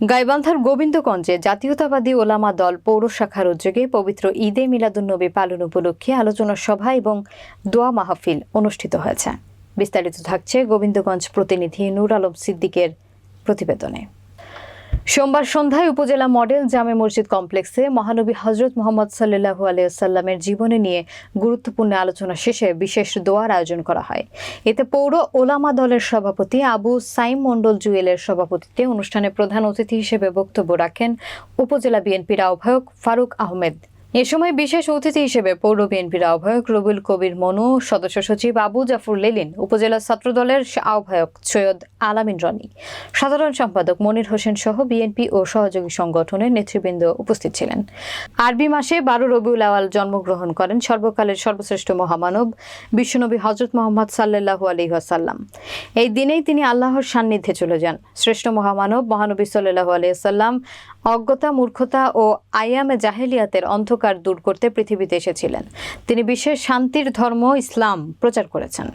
গাইবান্ধার গোবিন্দগঞ্জে জাতীয়তাবাদী ওলামা দল পৌর শাখার উদ্যোগে পবিত্র ঈদে মিলাদুন্নবী পালন উপলক্ষে আলোচনা সভা এবং দোয়া মাহফিল অনুষ্ঠিত হয়েছে। বিস্তারিত থাকছে গোবিন্দগঞ্জ প্রতিনিধি নূর আলম সিদ্দিকের প্রতিবেদনে। সোমবার সন্ধ্যায় উপজেলা মডেল জামে মসজিদ কমপ্লেক্সে মহানবী হজরত মোহাম্মদ সাল্লু আলিয়াল্লামের জীবনী নিয়ে গুরুত্বপূর্ণ আলোচনা শেষে বিশেষ দোয়ার আয়োজন করা হয়। এতে পৌর ওলামা দলের সভাপতি আবু সাইম মণ্ডল জুয়েলের সভাপতিত্বে অনুষ্ঠানে প্রধান অতিথি হিসেবে বক্তব্য রাখেন উপজেলা বিএনপির আহ্বায়ক ফারুক আহমেদ। এ সময় বিশেষ অতিথি হিসেবে পৌর বিএনপির আহ্বায়ক রবিউল কবির মনু, সদস্য সচিব আবু জাফর লেলিন, উপজেলা ছাত্রদলের আহ্বায়ক সৈয়দ আলামিন রনি, সাধারণ সম্পাদক মনির হোসেন সহ বিএনপি ও সহযোগী সংগঠনের নেতৃবৃন্দ উপস্থিত ছিলেন। আরবি মাসে বারো রবিউল আওয়াল জন্মগ্রহণ করেন সর্বকালের সর্বশ্রেষ্ঠ মহামানব বিশ্বনবী হজরত মোহাম্মদ সাল্লাহু আলী আসাল্লাম এই দিনেই তিনি আল্লাহর সান্নিধ্যে চলে যান। শ্রেষ্ঠ মহামানব মহানবী সাল্লাহু আলিয়াল্লাম অজ্ঞতা, মূর্খতা ও আয়ামে জাহেলিয়াতের অন্ধকার দূর করতে পৃথিবীতে এসেছিলেন। তিনি বিশ্বের শান্তির ধর্ম, ইসলাম প্রচার করেছেন।